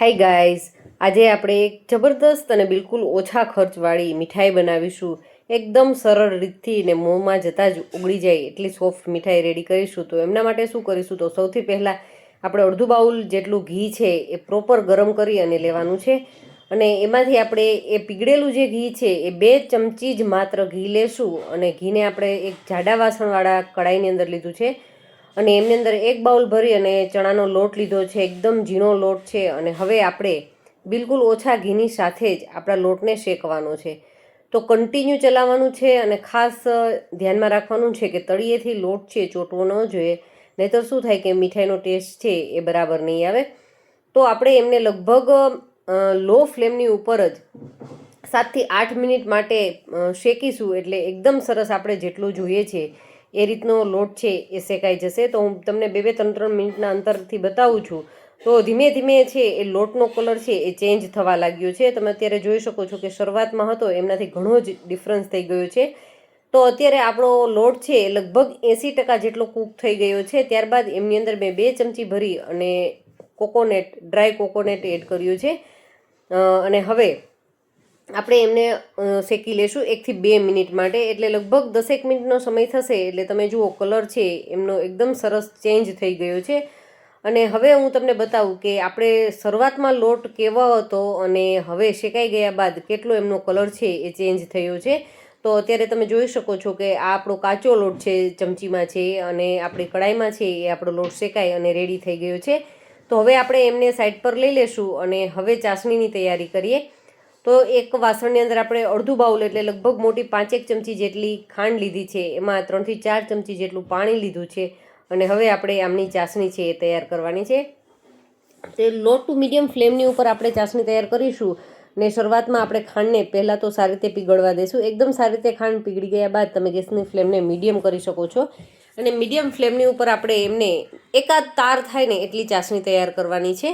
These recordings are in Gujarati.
હાય ગાઈઝ આજે આપણે એક જબરદસ્ત અને બિલકુલ ઓછા ખર્ચવાળી મીઠાઈ બનાવીશું. એકદમ સરળ રીતથી ને મોંમાં જતાં જ ઉગળી જાય એટલી સોફ્ટ મીઠાઈ રેડી કરીશું. તો એમના માટે શું કરીશું? તો સૌથી પહેલાં આપણે અડધું બાઉલ જેટલું ઘી છે એ પ્રોપર ગરમ કરી અને લેવાનું છે. અને એમાંથી આપણે એ પીગળેલું જે ઘી છે એ બે ચમચી જ માત્ર ઘી લેશું. અને ઘીને આપણે એક જાડા વાસણવાળા કડાઈની અંદર લીધું છે. અને એમની અંદર એક બાઉલ ભરી અને ચણાનો લોટ લીધો છે, એકદમ ઝીણો લોટ છે અને હવે આપણે બિલકુલ ઓછા ઘીની સાથે જ આપણા લોટને શેકવાનો છે. તો કન્ટિન્યુ ચલાવવાનું છે અને ખાસ ધ્યાનમાં રાખવાનું છે કે તળિયેથી લોટ છે, ચોટવો ન જોઈએ, નહીંતર શું થાય કે મીઠાઈનો ટેસ્ટ છે એ બરાબર નહીં આવે. તો આપણે એમને લગભગ લો ફ્લેમની ઉપર જ સાતથી આઠ મિનિટ માટે શેકીશું એટલે એકદમ સરસ આપણે જેટલું જોઈએ છે એ રીતનો લોટ છે એ શેકાઈ જશે. તો હું તમને બે બે ત્રણ ત્રણ મિનિટના અંતરથી બતાવું છું. તો ધીમે ધીમે છે એ લોટનો કલર છે એ ચેન્જ થવા લાગ્યો છે. તમે અત્યારે જોઈ શકો છો કે શરૂઆતમાં હતો એમનાથી ઘણો જ ડિફરન્સ થઈ ગયો છે. તો અત્યારે આપણો લોટ છે એ લગભગ એંસી ટકા જેટલો કૂક થઈ ગયો છે. ત્યારબાદ એમની અંદર મેં બે ચમચી ભરી અને કોકોનેટ, ડ્રાય કોકોનેટ એડ કર્યું છે. અને હવે આપણે એમને શેકી લેશું એકથી બે મિનિટ માટે. એટલે લગભગ દસેક મિનિટનો સમય થશે, એટલે તમે જુઓ, કલર છે, એમનો એકદમ સરસ ચેન્જ થઈ ગયો છે. અને હવે હું તમને બતાવું કે આપણે શરૂઆતમાં લોટ કેવો હતો અને હવે શેકાઈ ગયા બાદ કેટલો એમનો કલર છે એ ચેન્જ થયો છે. તો અત્યારે તમે જોઈ શકો છો કે આ આપણો કાચો લોટ છે, ચમચીમાં છે અને આપણી કડાઈમાં છે, એ આપણો લોટ શેકાય અને રેડી થઈ ગયો છે. તો હવે આપણે એમને સાઈડ પર લઈ લેશું અને હવે ચાસણીની તૈયારી કરીએ. તો એક વાસણની અંદર આપણે અડધું બાઉલ એટલે લગભગ મોટી પાંચેક ચમચી જેટલી ખાંડ લીધી છે. એમાં ત્રણથી ચાર ચમચી જેટલું પાણી લીધું છે. અને હવે આપણે આમની ચાસણી છે એ તૈયાર કરવાની છે. તે લો ટુ મીડિયમ ફ્લેમની ઉપર આપણે ચાસણી તૈયાર કરીશું ને શરૂઆતમાં આપણે ખાંડને પહેલાં તો સારી રીતે પીગળવા દઈશું એકદમ સારી રીતે ખાંડ પીગળી ગયા બાદ તમે ગેસની ફ્લેમને મીડિયમ કરી શકો છો. અને મીડિયમ ફ્લેમની ઉપર આપણે એમને એકાદ તાર થાય ને એટલી ચાસણી તૈયાર કરવાની છે.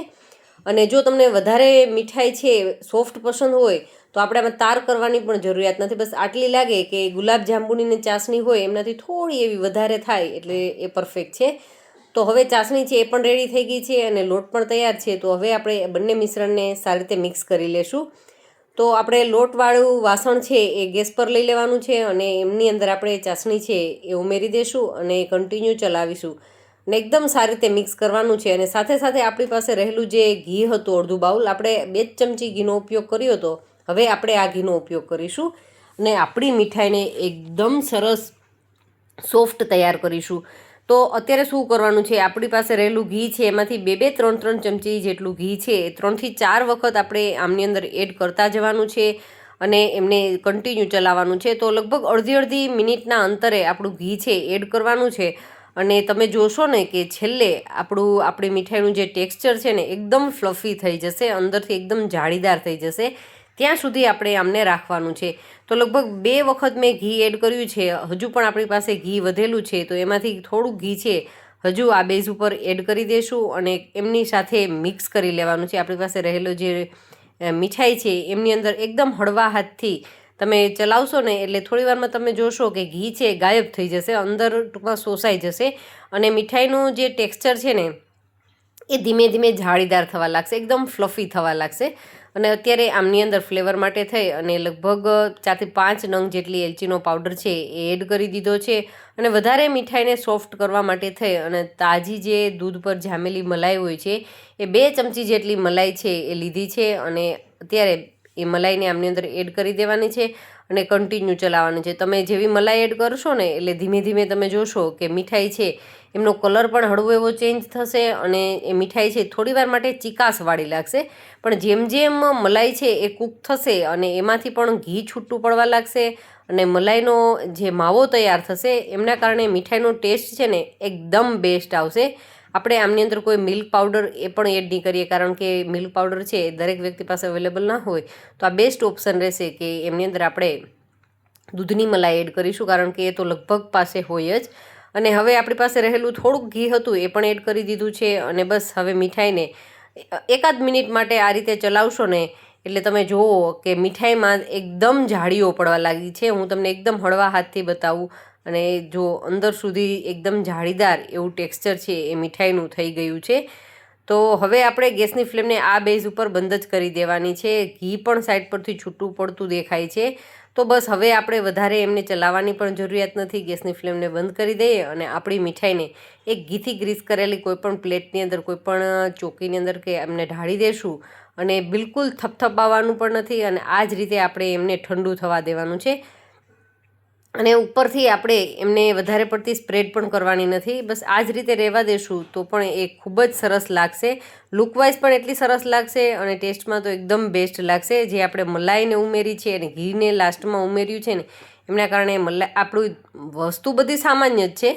અને જો તમને વધારે મીઠાઈ છે, સોફ્ટ પસંદ હોય, તો આપણે આમાં તાર કરવાની પણ જરૂરિયાત નથી. બસ આટલી લાગે કે ગુલાબ જાંબુની ચાસણી હોય, એમનાથી થોડી એવી વધારે થાય, એટલે એ પરફેક્ટ છે. તો હવે ચાસણી છે એ પણ રેડી થઈ ગઈ છે અને લોટ પણ તૈયાર છે. તો હવે આપણે બંને મિશ્રણને સારી રીતે મિક્સ કરી લેશું. તો આપણે લોટવાળું વાસણ છે એ ગેસ પર લઈ લેવાનું છે અને એમની અંદર આપણે ચાસણી છે એ ઉમેરી દઈશું અને કન્ટિન્યુ ચલાવીશું. ને એકદમ સારી રીતે મિક્સ કરવાનું છે. અને સાથે સાથે આપણી પાસે રહેલું જે ઘી હતું, અડધું બાઉલ, આપણે બે જ ચમચી ઘીનો ઉપયોગ કર્યો હતો. હવે આપણે આ ઘીનો ઉપયોગ કરીશું અને આપણી મીઠાઈને એકદમ સરસ સોફ્ટ તૈયાર કરીશું. તો અત્યારે શું કરવાનું છે? આપણી પાસે રહેલું ઘી છે, એમાંથી બે બે ત્રણ ત્રણ ચમચી જેટલું ઘી છે. એ ત્રણથી ચાર વખત આપણે આમની અંદર એડ કરતા જવાનું છે અને એમને કન્ટિન્યુ ચલાવવાનું છે. તો લગભગ અડધી અડધી મિનિટના અંતરે આપણું ઘી છે એડ કરવાનું છે. અને તમે જોશો ને કે છેલ્લે આપણું, આપણી મીઠાઈનું જે ટેક્સચર છે ને એકદમ ફ્લફી થઈ જશે, અંદરથી એકદમ જાળીદાર થઈ જશે, ત્યાં સુધી આપણે આમને રાખવાનું છે. તો લગભગ બે વખત મેં ઘી એડ કર્યું છે, હજુ પણ આપણી પાસે ઘી વધેલું છે, તો એમાંથી થોડું ઘી છે, હજુ આ બેઝ ઉપર એડ કરી દઈશું અને એમની સાથે મિક્સ કરી લેવાનું છે. આપણી પાસે રહેલો જે મીઠાઈ છે, એમની અંદર એકદમ હળવા હાથથી તમે ચલાવશો ને એટલે થોડી વારમાં તમે જોશો કે ઘી છે ગાયબ થઈ જશે અંદર ટૂંકમાં શોષાઈ જશે અને મીઠાઈનું જે ટેક્સચર છે ને, એ ધીમે ધીમે જાળીદાર થવા લાગશે, એકદમ ફ્લફી થવા લાગશે. અને અત્યારે આમની અંદર ફ્લેવર માટે થઈ અને લગભગ ચારથી પાંચ નંગ જેટલી એલચીનો પાવડર છે એ એડ કરી દીધો છે અને વધારે મીઠાઈને સોફ્ટ કરવા માટે થઈ અને તાજી જે દૂધ પર જામેલી મલાઈ હોય છે, એ બે ચમચી જેટલી મલાઈ છે એ લીધી છે અને અત્યારે એ મલાઈને આમની અંદર એડ કરી દેવાની છે અને કન્ટિન્યુ ચલાવવાની છે. તમે જેવી મલાઈ એડ કરશો ને, એટલે ધીમે ધીમે તમે જોશો કે મીઠાઈ છે, એમનો કલર પણ હળવો એવો ચેન્જ થશે અને એ મીઠાઈ છે થોડી વાર માટે ચિકાસવાળી લાગશે. પણ જેમ જેમ મલાઈ છે એ કૂક થશે અને એમાંથી પણ ઘી છૂટું પડવા લાગશે અને મલાઈનો જે માવો તૈયાર થશે, એમના કારણે મીઠાઈનો ટેસ્ટ છે ને, એકદમ બેસ્ટ આવશે. આપણે આમની અંદર કોઈ મિલ્ક પાવડર એ પણ એડ નહીં કરીએ, કારણ કે મિલ્ક પાવડર છે એ દરેક વ્યક્તિ પાસે અવેલેબલ ના હોય, તો આ બેસ્ટ ઓપ્શન રહેશે કે એમની અંદર આપણે દૂધની મલાઈ એડ કરીશું, કારણ કે એ તો લગભગ પાસે હોય જ. અને હવે આપણી પાસે રહેલું થોડુંક ઘી હતું, એ પણ એડ કરી દીધું છે અને બસ હવે મીઠાઈને એકાદ મિનિટ માટે આ રીતે ચલાવશો ને એટલે તમે જુઓ કે મીઠાઈમાં એકદમ જાળીઓ પડવા લાગી છે. હું તમને એકદમ હળવા હાથથી બતાવું. અને જો અંદર સુધી એકદમ જાળીદાર એવું ટેક્સચર છે એ મીઠાઈનું થઈ ગયું છે. તો હવે આપણે ગેસની ફ્લેમને આ બેઝ ઉપર બંધ જ કરી દેવાની છે. ઘી પણ સાઈડ પરથી છૂટું પડતું દેખાય છે. તો બસ હવે આપણે વધારે એમને ચલાવવાની પણ જરૂરિયાત નથી. ગેસની ફ્લેમને બંધ કરી દઈએ અને આપણી મીઠાઈને એક ઘીથી ગ્રીસ કરેલી કોઈ પણ પ્લેટની અંદર કોઈપણ ચોકીની અંદર કે એમને ઢાળી દેશું અને બિલકુલ થપથપાવવાનું પણ નથી અને આ જ રીતે આપણે એમને ઠંડુ થવા દેવાનું છે. અને ઉપરથી આપણે એમને વધારે પડતી સ્પ્રેડ પણ કરવાની નથી. બસ આ જ રીતે રહેવા દેશું તો પણ એ ખૂબ જ સરસ લાગશે. લુકવાઇઝ પણ એટલી સરસ લાગશે અને ટેસ્ટમાં તો એકદમ બેસ્ટ લાગશે. જે આપણે મલાઈને ઉમેરી છે અને ઘીને લાસ્ટમાં ઉમેર્યું છે ને, એમના કારણે મલાઈ આપણું વસ્તુ બધી સામાન્ય જ છે.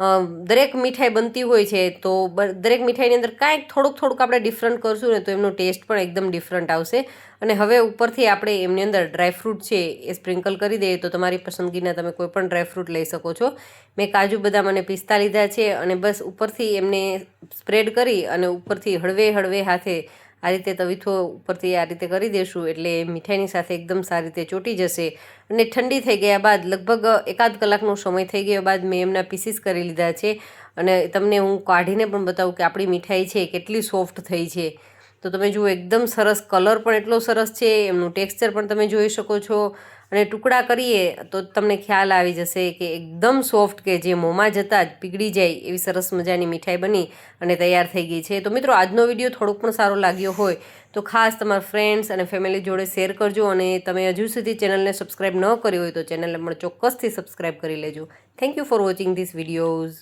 દરેક મીઠાઈ બનતી હોય છે, તો દરેક મીઠાઈની અંદર કાંઈક થોડુંક થોડુંક આપણે ડિફરન્ટ કરશું ને તો એમનો ટેસ્ટ પણ એકદમ ડિફરન્ટ આવશે. અને હવે ઉપરથી આપણે એમની અંદર ડ્રાયફ્રૂટ છે એ સ્પ્રિંકલ કરી દઈએ, તો તમારી પસંદગીના તમે કોઈ પણ ડ્રાયફ્રૂટ લઈ શકો છો. મેં કાજુ બદામ અને પિસ્તા લીધા છે અને બસ ઉપરથી એમને સ્પ્રેડ કરી અને ઉપરથી હળવે હળવે હાથે આ રીતે તવીથો ઉપરથી આ રીતે કરી દેશું એટલે મીઠાઈની સાથે એકદમ સારી રીતે ચોંટી જશે. અને ઠંડી થઈ ગયા બાદ લગભગ એકાદ કલાકનો સમય થઈ ગયો બાદ મેં એમના પીસીસ કરી લીધા છે. અને તમને હું કાઢીને પણ બતાવું કે આપણી મીઠાઈ છે કેટલી સોફ્ટ થઈ છે. તો તમે જુઓ, એકદમ સરસ કલર પણ એટલો સરસ છે, એમનું ટેક્સચર પણ તમે જોઈ શકો છો. અને ટુકડા કરીએ તો તમને ખ્યાલ આવી જશે કે એકદમ સોફ્ટ કે જે મોંમાં જતાં જ પીગળી જાય એવી સરસ મજાની મીઠાઈ બની અને તૈયાર થઈ ગઈ છે. તો મિત્રો, આજનો વીડિયો થોડોક પણ સારો લાગ્યો હોય તો ખાસ તમારા ફ્રેન્ડ્સ અને ફેમિલી જોડે શેર કરજો અને તમે હજુ સુધી ચેનલને સબસ્ક્રાઈબ ન કરી હોય તો ચેનલને પણ ચોક્કસથી સબસ્ક્રાઈબ કરી લેજો. Thank you for watching this videos.